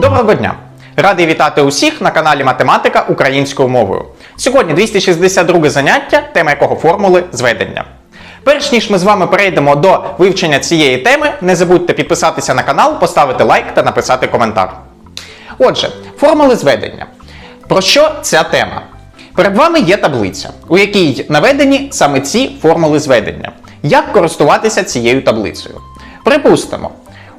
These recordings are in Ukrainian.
Доброго дня! Радий вітати усіх на каналі Математика українською мовою. Сьогодні 262 заняття, тема якого формули зведення. Перш ніж ми з вами перейдемо до вивчення цієї теми, не забудьте підписатися на канал, поставити лайк та написати коментар. Отже, формули зведення. Про що ця тема? Перед вами є таблиця, у якій наведені саме ці формули зведення. Як користуватися цією таблицею? Припустимо,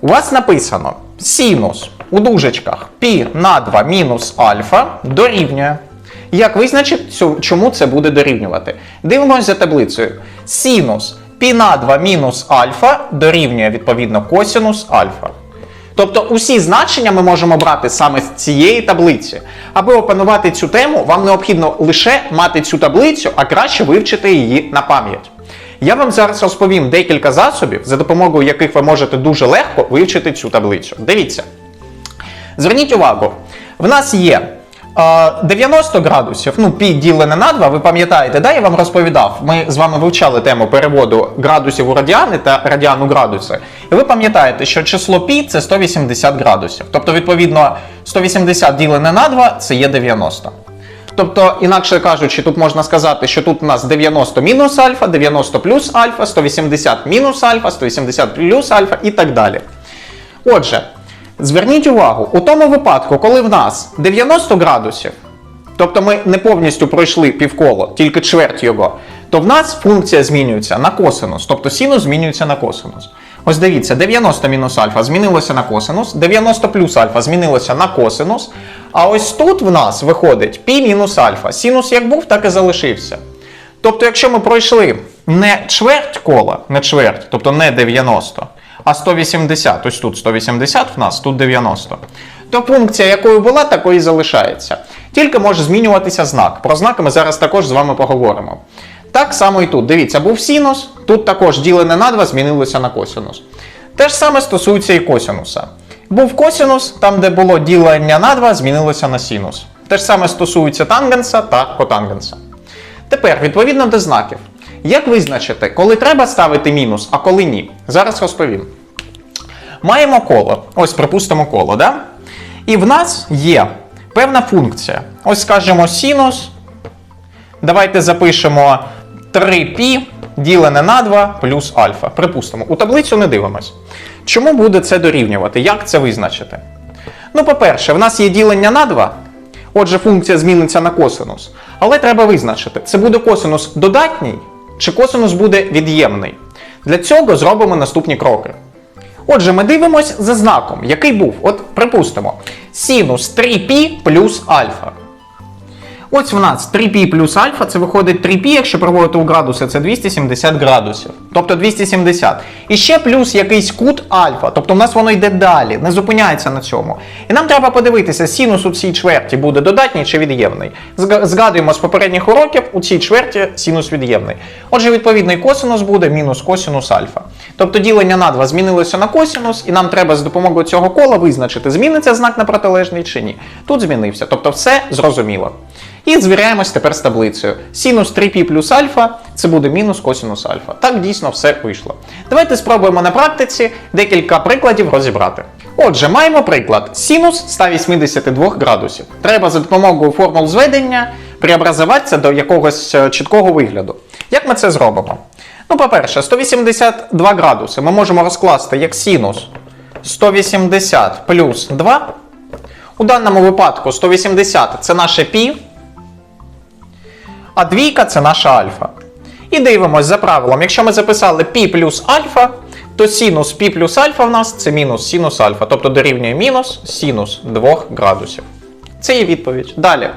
у вас написано синус у дужечках π на 2 мінус альфа дорівнює. Як визначити, чому це буде дорівнювати? Дивимося за таблицею. Синус π на 2 мінус альфа дорівнює відповідно косинус альфа. Тобто усі значення ми можемо брати саме з цієї таблиці. Аби опанувати цю тему, вам необхідно лише мати цю таблицю, а краще вивчити її на пам'ять. Я вам зараз розповім декілька засобів, за допомогою яких ви можете дуже легко вивчити цю таблицю. Дивіться. Зверніть увагу, в нас є е, 90 градусів, ну, пі ділене на 2, ви пам'ятаєте, да, я вам розповідав, ми з вами вивчали тему переводу градусів у радіани та радіан у градуси. І ви пам'ятаєте, що число пі це 180 градусів. Тобто, відповідно, 180 ділене на 2 це є 90. Тобто, інакше кажучи, тут можна сказати, що тут у нас 90 мінус альфа, 90 плюс альфа, 180 мінус альфа, 180 плюс альфа і так далі. Отже, зверніть увагу, у тому випадку, коли в нас 90 градусів, тобто ми не повністю пройшли півколо, тільки чверть його, то в нас функція змінюється на косинус, тобто синус змінюється на косинус. Ось дивіться, 90 мінус альфа змінилося на косинус, 90 плюс альфа змінилося на косинус. А ось тут в нас виходить пі мінус альфа. Синус як був, так і залишився. Тобто, якщо ми пройшли не чверть кола, не чверть, тобто не 90, а 180, ось тут 180 в нас, тут 90, то функція, якою була, такою і залишається. Тільки може змінюватися знак. Про знаки ми зараз також з вами поговоримо. Так само і тут. Дивіться, був синус, тут також ділене на 2 змінилося на косинус. Те ж саме стосується і косинуса. Був косинус, там, де було ділення на 2, змінилося на синус. Те ж саме стосується тангенса та котангенса. Тепер, відповідно до знаків, як визначити, коли треба ставити мінус, а коли ні? Зараз розповім. Маємо коло, ось припустимо коло, да? І в нас є певна функція. Ось скажемо синус. Давайте запишемо 3π ділене на 2 плюс альфа. Припустимо, у таблицю не дивимось. Чому буде це дорівнювати? Як це визначити? Ну, по-перше, в нас є ділення на 2, отже, функція зміниться на косинус. Але треба визначити, це буде косинус додатній чи косинус буде від'ємний. Для цього зробимо наступні кроки. Отже, ми дивимось за знаком, який був. От припустимо, синус 3π плюс альфа. Ось в нас 3π плюс альфа, це виходить 3π, якщо проводити у градуси, це 270 градусів. Тобто 270. І ще плюс якийсь кут альфа. Тобто в нас воно йде далі, не зупиняється на цьому. І нам треба подивитися, синус у цій чверті буде додатній чи від'ємний. Зга- Згадуємо з попередніх уроків, у цій чверті синус від'ємний. Отже, відповідний косинус буде мінус косинус альфа. Тобто ділення на 2 змінилося на косинус, і нам треба з допомогою цього кола визначити, зміниться знак на протилежний чи ні. Тут змінився. Тобто все зрозуміло. І звіряємось тепер з таблицею. Синус 3π плюс альфа це буде мінус косинус альфа. Так дійсно все вийшло. Давайте спробуємо на практиці декілька прикладів розібрати. Отже, маємо приклад. Синус 182 градусів. Треба за допомогою формул зведення преобразуватися до якогось е, чіткого вигляду. Як ми це зробимо? Ну, по-перше, 182 градуси ми можемо розкласти як синус 180 плюс 2. У даному випадку 180 це наше пі, а двійка це наша альфа. І дивимось за правилом, якщо ми записали пі плюс альфа, то синус пі плюс альфа в нас це мінус синус альфа, тобто дорівнює мінус синус 2 градусів. Це є відповідь. Далі.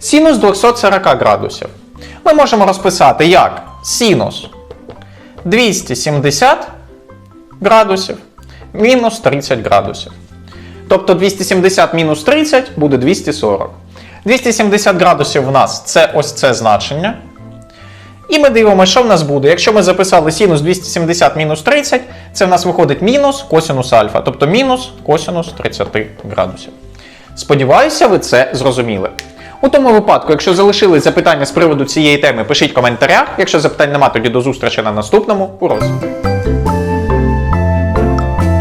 Синус 240 градусів. Ми можемо розписати як синус 270 градусів мінус 30 градусів. Тобто 270 мінус 30 буде 240. 270 градусів в нас це ось це значення. І ми дивимося, що в нас буде. Якщо ми записали синус 270 мінус 30, це в нас виходить мінус косинус альфа, тобто мінус косинус 30 градусів. Сподіваюся, ви це зрозуміли. У тому випадку, якщо залишились запитання з приводу цієї теми, пишіть коментарях. Якщо запитань нема, тоді до зустрічі на наступному уроці.